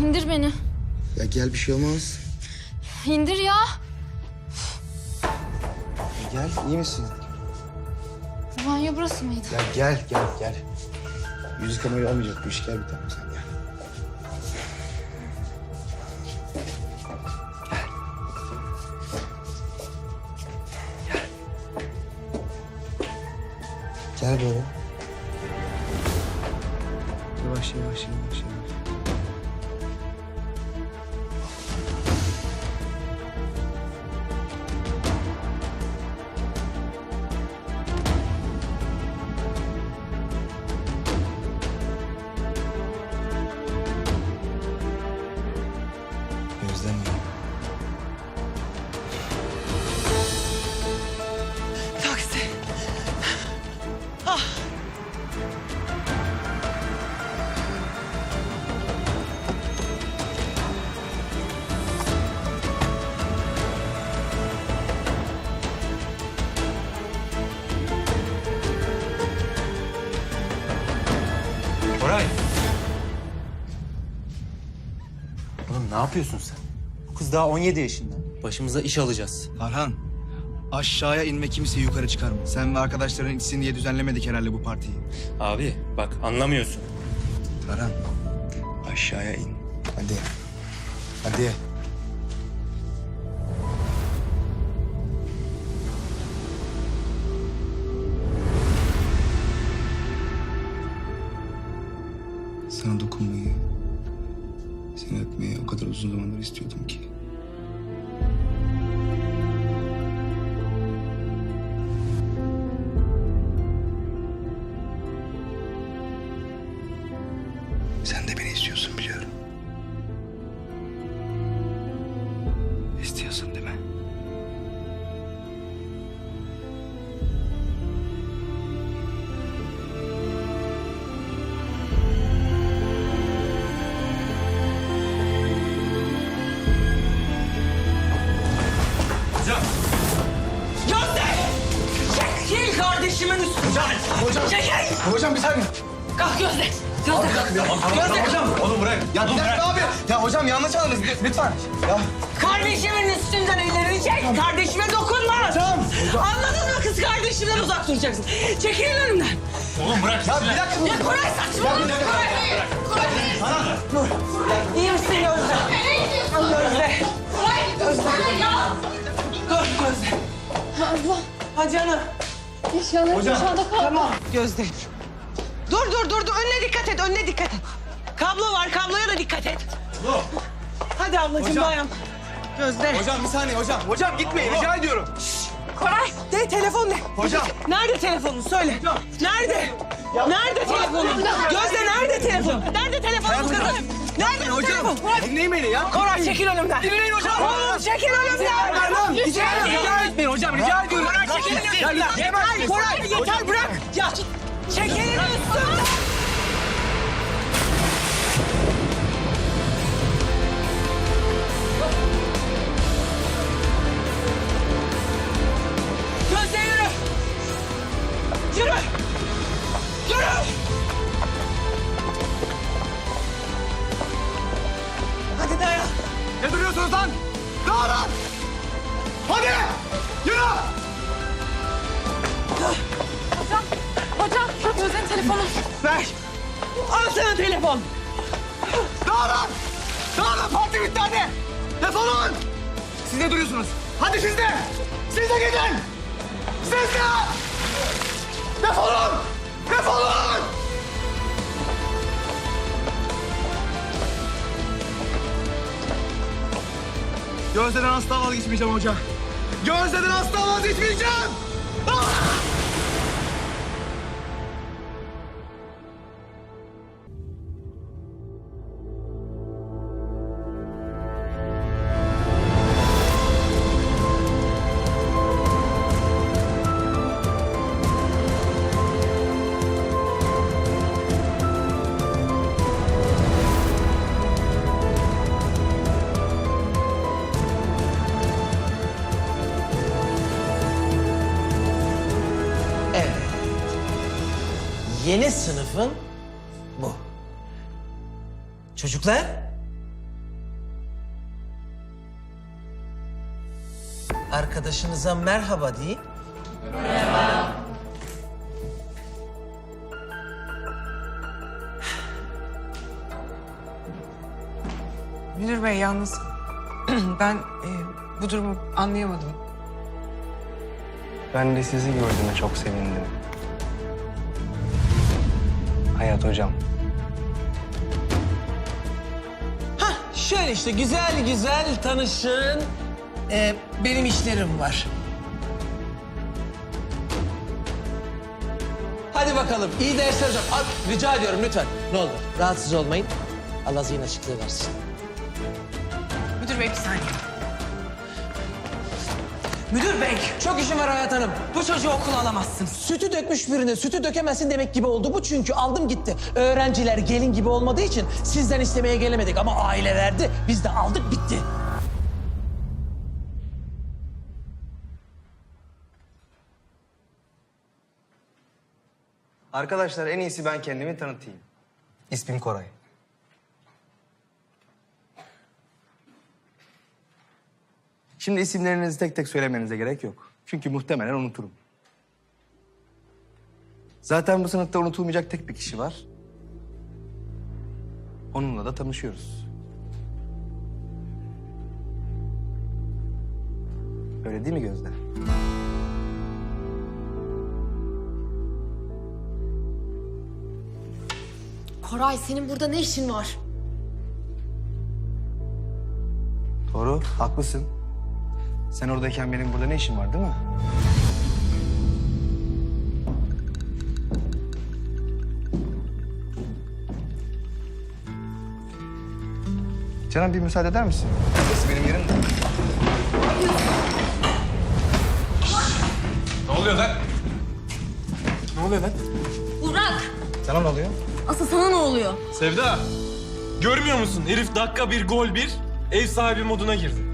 İndir beni. Ya gel bir şey olmaz. İndir ya. Ya gel iyi misin? Banyo burası mıydı? Ya gel gel gel. Yüz kamerayı olmayacak bu iş gel bir tane sen gel. Gel. Gel. Gel böyle. Oğlum ne yapıyorsun sen? Bu kız daha 17 yaşında. Başımıza iş alacağız. Tarhan, aşağıya inme kimseyi yukarı çıkarma. Sen ve arkadaşların içsin diye düzenlemedik herhalde bu partiyi. Abi bak anlamıyorsun. Tarhan, aşağıya in. Hadi. Hadi. Lütfen. Ya Kardeşimin üstünden ellerini çek. Kardeşime dokunma. Tamam. Anladın mı kız kardeşimden uzak duracaksın. Çekilin önümden. Oğlum bırak. ya bir dakika. Ya Koray saçmalama. Koray. Koray. İyi misin Gözde? Gözde. Gözde. Dur Gözde. Allah. Ha canım. Eşyalarım aşağıda kaldı. Tamam Gözde. Dur dur dur dur önüne dikkat et önüne dikkat et. Kablo var kabloya da dikkat et. Hadi ablacığım Hocam. dayan. Gözde. Hocam bir saniye hocam. Hocam gitmeyin rica ediyorum. Koray. De telefon ne? Hocam. Nerede telefonun söyle. Nerede? Nerede telefonun? Gözde nerede telefon? Nerede telefonun kızım? Nerede bu telefon? Koray. Dinleyin beni ya. Koray çekil önümden. Dinleyin hocam. Oğlum çekil önümden. Pardon. Rica etmeyin hocam. Rica ediyorum. Koray çekil Ya önümden. Yeter Koray yeter bırak. Ya çekilin üstümden. Hadi dayan. Ne duruyorsunuz lan? Dağılın. Hadi. Yürü. Hocam. Hocam. Gözde'nin telefonu. Ver. Al sana telefon. Dağılın. Dağılın parti bitti hadi. Defolun. Siz ne duruyorsunuz? Hadi siz de. Siz de gidin. Siz de. Defolun. Defolun. Gözde'den asla vazgeçmeyeceğim hoca. Gözde'den asla vazgeçmeyeceğim. Ah! yeni sınıfın bu. Çocuklar? Arkadaşınıza merhaba deyin. Merhaba. Münir Bey yalnız ben e, bu durumu anlayamadım. Ben de sizi gördüğüme çok sevindim. Hayat hocam. Hah şöyle işte güzel güzel tanışın. Ee, benim işlerim var. Hadi bakalım iyi dersler hocam. Al, rica ediyorum lütfen. Ne olur rahatsız olmayın. Allah zihin açıklığı versin. Müdür bey bir saniye. Müdür bey çok işim var Hayat Hanım. Bu çocuğu okula alamazsınız. Sütü dökmüş birine sütü dökemezsin demek gibi oldu bu çünkü aldım gitti. Öğrenciler gelin gibi olmadığı için sizden istemeye gelemedik ama aile verdi. Biz de aldık bitti. Arkadaşlar en iyisi ben kendimi tanıtayım. İsmim Koray. Şimdi isimlerinizi tek tek söylemenize gerek yok. Çünkü muhtemelen unuturum. Zaten bu sınıfta unutulmayacak tek bir kişi var. Onunla da tanışıyoruz. Öyle değil mi Gözde? Koray senin burada ne işin var? Doğru, haklısın. Sen oradayken benim burada ne işim var değil mi? Canım bir müsaade eder misin? Burası benim yerim de. Burak! Sana ne oluyor? Asıl sana ne oluyor? Sevda, görmüyor musun? Herif dakika bir gol bir, ev sahibi moduna girdi.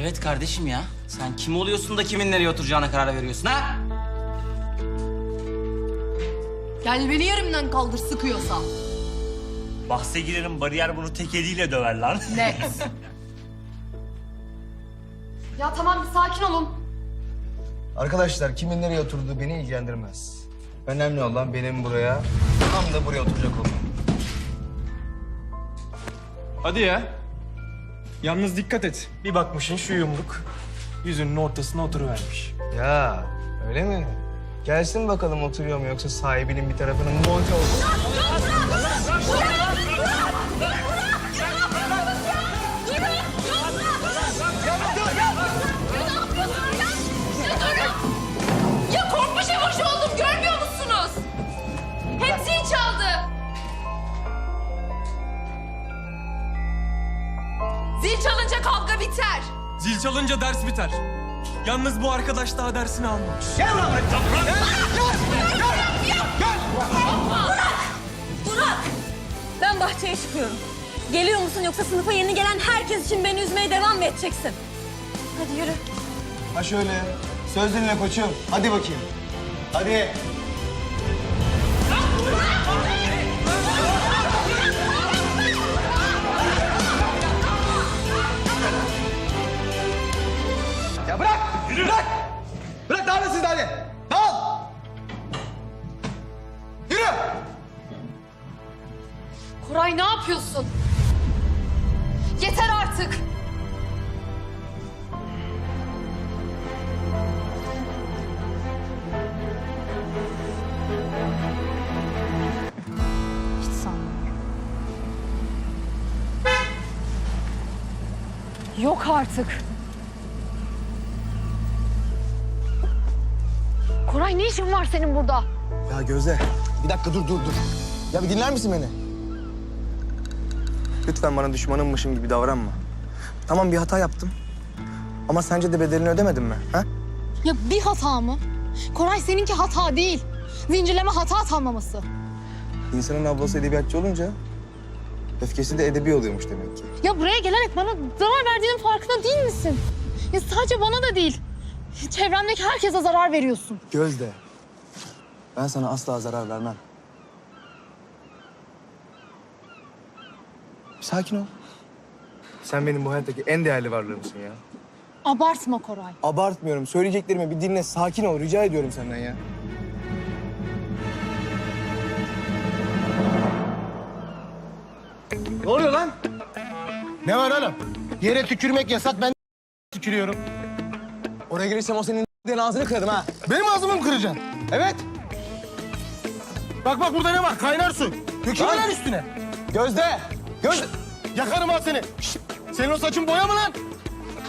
Evet kardeşim ya. Sen kim oluyorsun da kimin nereye oturacağına karar veriyorsun ha? Gel beni yerimden kaldır sıkıyorsa. Bahse girerim bariyer bunu tek eliyle döver lan. Net. ya tamam bir sakin olun. Arkadaşlar kimin nereye oturduğu beni ilgilendirmez. Önemli olan benim buraya, tam da buraya oturacak olmam. Hadi ya. Yalnız dikkat et. Bir bakmışın şu yumruk yüzünün ortasına oturuvermiş. Ya öyle mi? Gelsin bakalım oturuyor mu yoksa sahibinin bir tarafının monte oldu. Zil çalınca kavga biter. Zil çalınca ders biter. Yalnız bu arkadaş daha dersini almamış. Burak! Ben bahçeye çıkıyorum. Geliyor musun yoksa sınıfa yeni gelen herkes için beni üzmeye devam mı edeceksin? Hadi yürü. Ha şöyle, söz dinle koçum. Hadi bakayım. Hadi. Koray ne yapıyorsun? Yeter artık. Hiç. Yok artık. Koray ne işin var senin burada? Ya Gözde, bir dakika dur dur dur. Ya bir dinler misin beni? Lütfen bana düşmanımmışım gibi davranma. Tamam bir hata yaptım. Ama sence de bedelini ödemedim mi? Ha? Ya bir hata mı? Koray seninki hata değil. Zincirleme hata tanımlaması. İnsanın ablası edebiyatçı olunca öfkesi de edebi oluyormuş demek ki. Ya buraya gelerek bana zarar verdiğinin farkında değil misin? Ya sadece bana da değil. Çevremdeki herkese zarar veriyorsun. Gözde, ben sana asla zarar vermem. Sakin ol. Sen benim bu hayattaki en değerli varlığımsın ya. Abartma Koray. Abartmıyorum. Söyleyeceklerimi bir dinle. Sakin ol. Rica ediyorum senden ya. Ne oluyor lan? Ne var oğlum? Yere tükürmek yasak ben tükürüyorum. Oraya gelirsem o senin ağzını kırarım ha. Benim ağzımı mı kıracaksın? Evet. Bak bak burada ne var? Kaynar su. Lan üstüne. Gözde. Gözde. Yakarım ha seni. Şşt! Senin o saçın boya mı lan?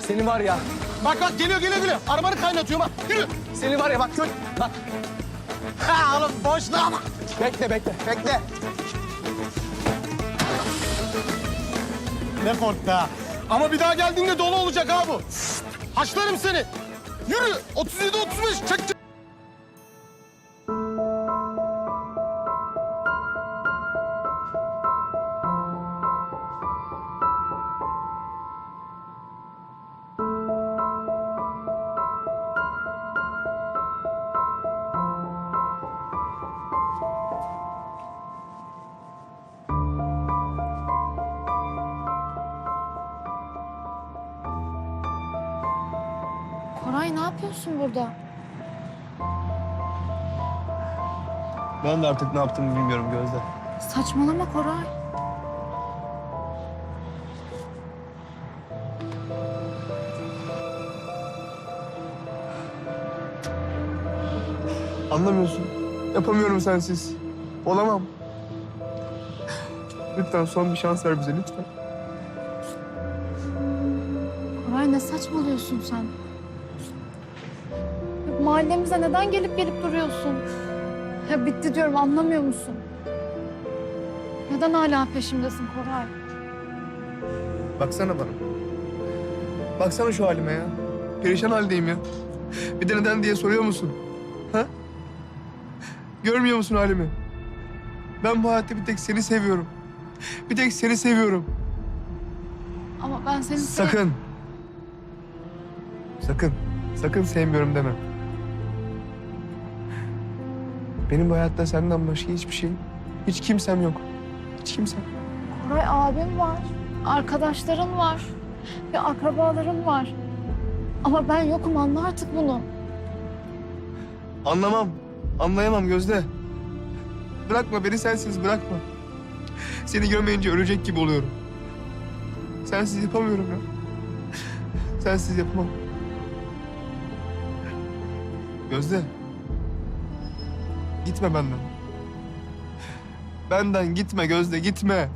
Seni var ya. Bak bak geliyor geliyor geliyor. Arabanı kaynatıyorum ha. Yürü. Seni var ya bak gör. Bak. Ha oğlum boşluğa bak. Bekle bekle bekle. Ne korktu ha. Ama bir daha geldiğinde dolu olacak ha bu. Haşlarım seni. Yürü. 37 35 çek. çek. Ben de artık ne yaptığımı bilmiyorum Gözde. Saçmalama Koray. Anlamıyorsun. Yapamıyorum sensiz. Olamam. Lütfen son bir şans ver bize lütfen. Koray ne saçmalıyorsun sen? Mahallemize neden gelip gelip duruyorsun? Ya bitti diyorum anlamıyor musun? Neden hala peşimdesin Koray? Baksana bana. Baksana şu halime ya. Perişan haldeyim ya. Bir de neden diye soruyor musun? Ha? Görmüyor musun halimi? Ben bu hayatta bir tek seni seviyorum. Bir tek seni seviyorum. Ama ben seni sev- Sakın. Sakın. Sakın sevmiyorum deme. Benim bu hayatta senden başka hiçbir şey, hiç kimsem yok. Hiç kimsem. Koray abim var. Arkadaşların var. Ve akrabaların var. Ama ben yokum anla artık bunu. Anlamam. Anlayamam Gözde. Bırakma beni sensiz bırakma. Seni görmeyince ölecek gibi oluyorum. Sensiz yapamıyorum ya. Sensiz yapamam. Gözde. Gitme benden. Benden gitme Gözde gitme.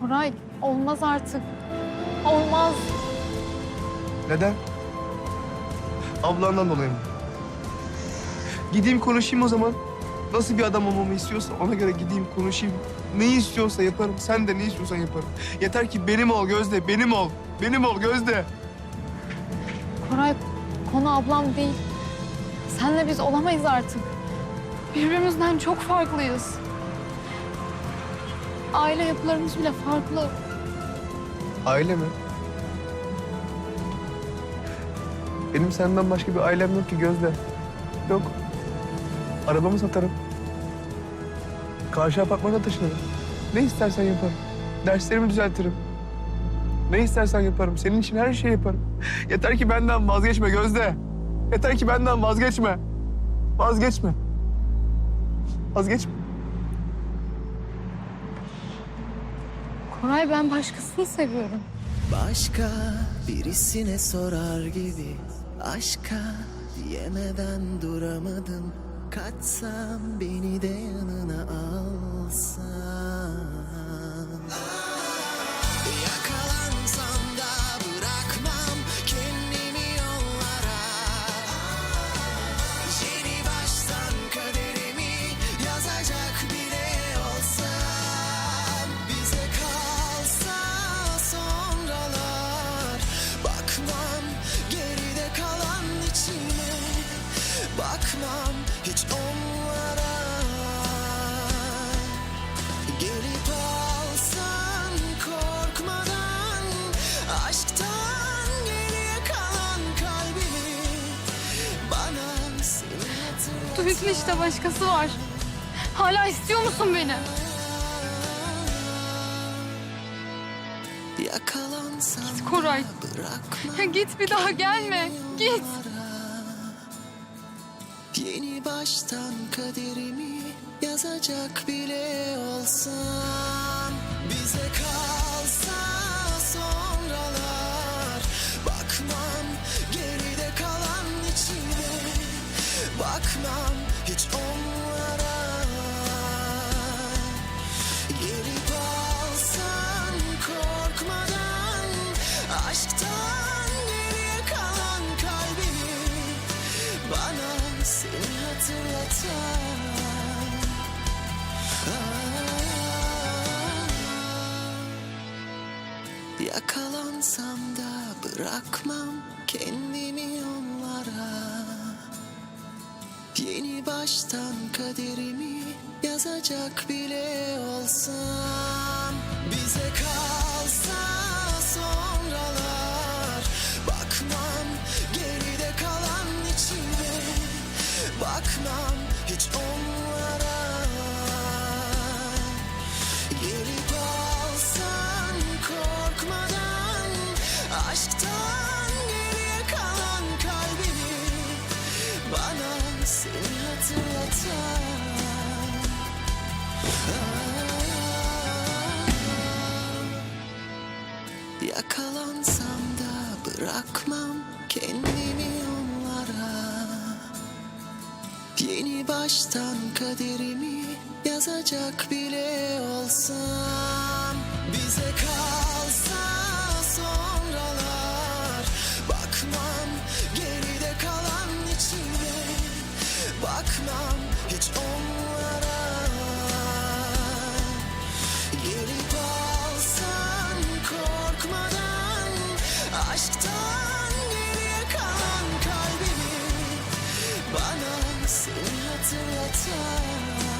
Koray olmaz artık. Olmaz. Neden? Ablandan dolayı mı? Gideyim konuşayım o zaman. Nasıl bir adam olmamı istiyorsa ona göre gideyim konuşayım. Ne istiyorsa yaparım. Sen de ne istiyorsan yaparım. Yeter ki benim ol Gözde, benim ol. Benim ol Gözde. Koray konu ablam değil. Senle biz olamayız artık. Birbirimizden çok farklıyız. Aile yapılarımız bile farklı. Aile mi? Benim senden başka bir ailem yok ki Gözde. Yok. Arabamı satarım. Karşı apartmana taşınırım. Ne istersen yaparım. Derslerimi düzeltirim. Ne istersen yaparım. Senin için her şeyi yaparım. Yeter ki benden vazgeçme Gözde. Yeter ki benden vazgeçme. Vazgeçme. Vazgeçme. Koray ben başkasını seviyorum. Başka birisine sorar gibi Aşka diyemeden duramadım Kaçsam beni de yanına alsan Bakmam hiç onlara Gelip alsan korkmadan Aşktan geriye kalan kalbimi Bana seni Duydun işte başkası var. Hala istiyor musun beni? Yakalansam Git Koray. Ya git bir daha gelme. Git. Baştan kaderimi yazacak bile olsam Bize kalsa baştan kaderimi yazacak bile olsam Bize kalsa sonralar Yakalansam da bırakmam kendimi onlara. Yeni baştan kaderimi yazacak bile olsam Bize kalsa sonralar seni hatırlatan Ya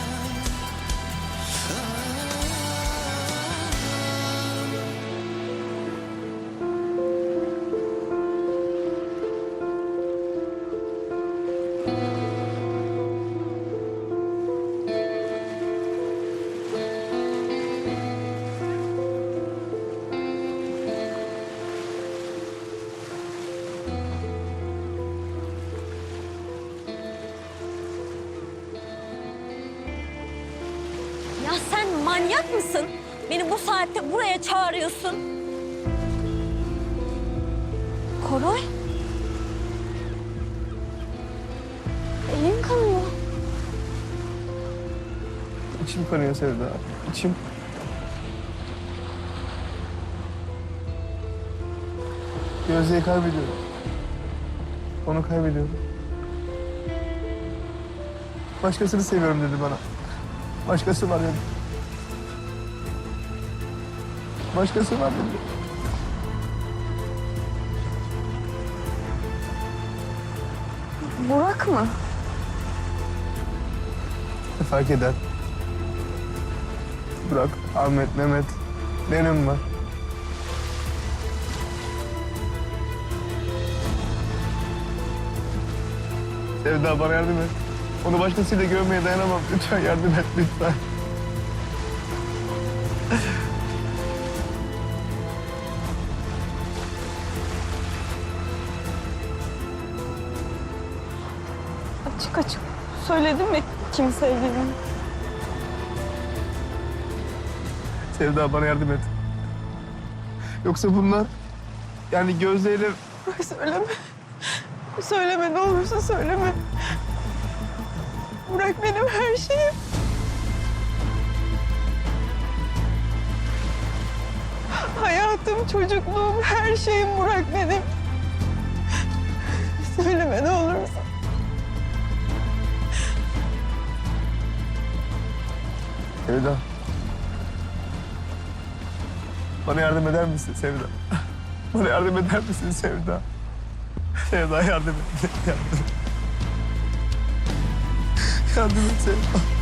manyak mısın? Beni bu saatte buraya çağırıyorsun. Koray. Elin kanıyor. İçim kanıyor Sevda. İçim. Gözde'yi kaybediyorum. Onu kaybediyorum. Başkasını seviyorum dedi bana. Başkası var dedi. Başkası var dedi. Burak mı? Ne fark eder? Burak, Ahmet, Mehmet. Benim var. Sevda bana yardım et. Onu başkasıyla görmeye dayanamam. Lütfen yardım et lütfen. Söyledin mi kim sevdiğini? Sevda bana yardım et. Yoksa bunlar yani gözleriyle Söyleme. Söyleme ne olursa söyleme. Bırak benim her şeyim. Hayatım, çocukluğum, her şeyim Burak benim. Söyleme ne olursa. Sevda. Bana yardım eder misin Sevda? Bana yardım eder misin Sevda? Sevda yardım et. Yardım et. Yardım et Sevda.